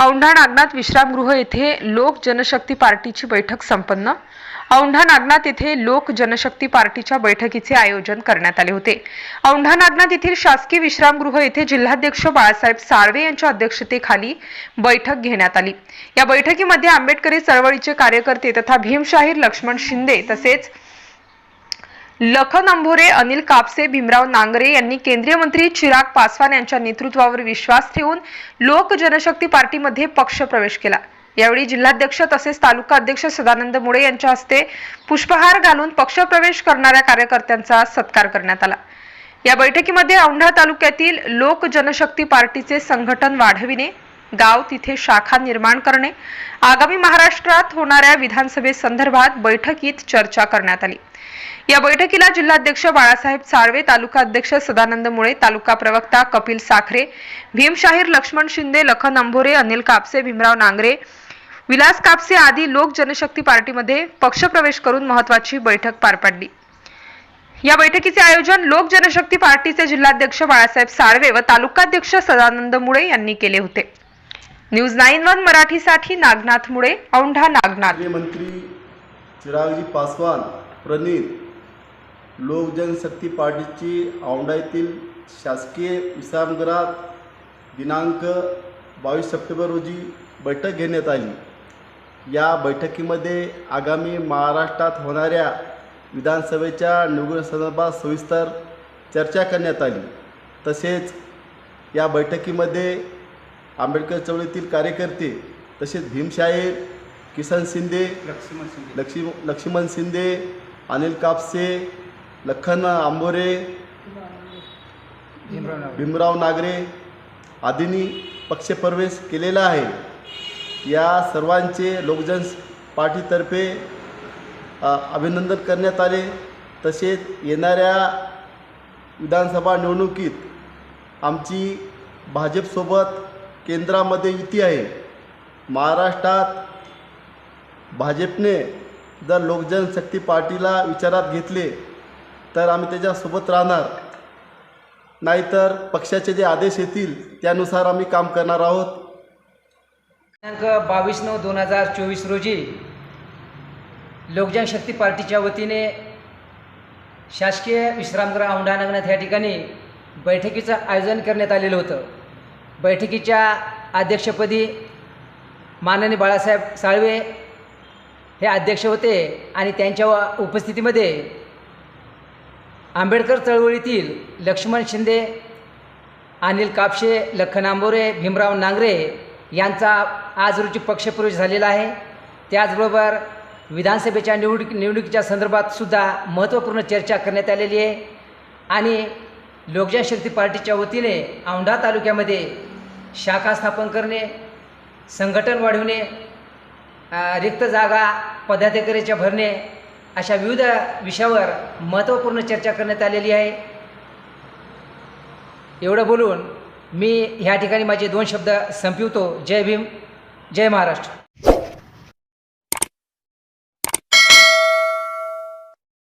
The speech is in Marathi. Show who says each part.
Speaker 1: औंढा नागनाथ विश्रामगृह येथे लोक जनशक्ती पार्टीची बैठक संपन्न. औंढा नागनाथ येथे लोक जनशक्ती पार्टीच्या बैठकीचे आयोजन करण्यात आले होते. औंढा नागनाथ येथील शासकीय विश्रामगृह येथे जिल्हाध्यक्ष बाळासाहेब साळवे यांच्या अध्यक्षतेखाली बैठक घेण्यात आली. या बैठकीमध्ये आंबेडकरी चळवळीचे कार्यकर्ते तथा भीमशाहीर लक्ष्मण शिंदे तसेच लखन अंभोरे अनिल कापसे भीमराव नांगरे यांनी केंद्रीय मंत्री चिराग पासवान यांच्या नेतृत्वावर विश्वास ठेवून लोक जनशक्ती पार्टीमध्ये पक्ष प्रवेश केला. यावेळी जिल्हाध्यक्ष तसेच तालुका अध्यक्ष सदानंद मुळे यांच्या हस्ते पुष्पहार घालून पक्षप्रवेश करणाऱ्या कार्यकर्त्यांचा सत्कार करण्यात आला. या बैठकीमध्ये औंढा तालुक्यातील लोक जनशक्ती पार्टीचे संघटन वाढविणे गाव तिथे शाखा निर्माण करणे आगामी महाराष्ट्रात होणाऱ्या विधानसभेसंदर्भात बैठकीत चर्चा करण्यात आली. या बैठकीला जिल्हाध्यक्ष बाळासाहेब साळवे तालुका अध्यक्ष सदानंद मुळे तालुका प्रवक्ता कपिल साखरे भीमशाहीर लक्ष्मण शिंदे लखन अंभोरे अनिल कापसे भीमराव नांगरे विलास कापसे आदी लोक जनशक्ती पार्टीमध्ये पक्षप्रवेश करून महत्वाची बैठक पार पाडली. या बैठकीचे आयोजन लोक जनशक्ती पार्टीचे जिल्हाध्यक्ष बाळासाहेब साळवे व तालुकाध्यक्ष सदानंद मुळे यांनी केले होते. न्यूज नाईन वन मराठीसाठी नागनाथ मुळे औंढा नागनाथ.
Speaker 2: मंत्री चिरागजी पासवान प्रणित लोक जनशक्ती पार्टीची औंढा येथील शासकीय विश्रामगृहात दिनांक बावीस सप्टेंबर रोजी बैठक घेण्यात आली. या बैठकीमध्ये आगामी महाराष्ट्रात होणाऱ्या विधानसभेच्या निवडणुकीसंदर्भात सविस्तर चर्चा करण्यात आली. तसेच या बैठकीमध्ये आंबेडकर चळवळीतील कार्यकर्ते तसेच भीमशाहीर किसन शिंदे
Speaker 3: लक्ष्मण शिंदे
Speaker 2: लक्ष्मी लक्ष्मण शिंदे अनिल कापसे लखन आंबोरे
Speaker 3: भीमराव नागरे.
Speaker 2: आदींनी पक्षप्रवेश केलेला आहे या सर्वांचे लोकजन पार्टीतर्फे अभिनंदन करण्यात आले तसेच येणाऱ्या विधानसभा निवडणुकीत आमची भाजपसोबत केंद्रामध्ये युती आहे महाराष्ट्रात भाजपने जर लोकजनशक्ती पार्टीला विचारात घेतले तर आम्ही त्याच्यासोबत राहणार. नाहीतर पक्षाचे जे आदेश येतील त्यानुसार आम्ही काम करणार आहोत.
Speaker 3: दिनांक बावीस नऊ दोन हजार चोवीस रोजी लोकजनशक्ती पार्टीच्या वतीने शासकीय विश्रामगृह औंढानगनाथ या ठिकाणी बैठकीचं आयोजन करण्यात आलेलं होतं. बैठकीच्या अध्यक्षपदी माननीय बाळासाहेब साळवे हे अध्यक्ष होते आणि त्यांच्या उपस्थितीमध्ये आंबेडकर चळवळीतील लक्ष्मण शिंदे अनिल कापशे लखन आंबोरे भीमराव नांगरे यांचा आज रोजी पक्षप्रवेश झालेला आहे. त्याचबरोबर विधानसभेच्या निवडणुकी निवडणुकीच्या संदर्भात सुद्धा महत्त्वपूर्ण चर्चा करण्यात आलेली आहे. आणि लोकजनशक्ती पार्टीच्या वतीने औंढा तालुक्यामध्ये शाखा स्थापन करणे संघटन वाढवणे रिक्त जागा पदाधिकाऱ्याच्या भरणे अशा विविध विषयावर महत्त्वपूर्ण चर्चा करण्यात आलेली आहे. एवढं बोलून मी ह्या ठिकाणी माझे दोन शब्द संपवितो. जय भीम जय महाराष्ट्र.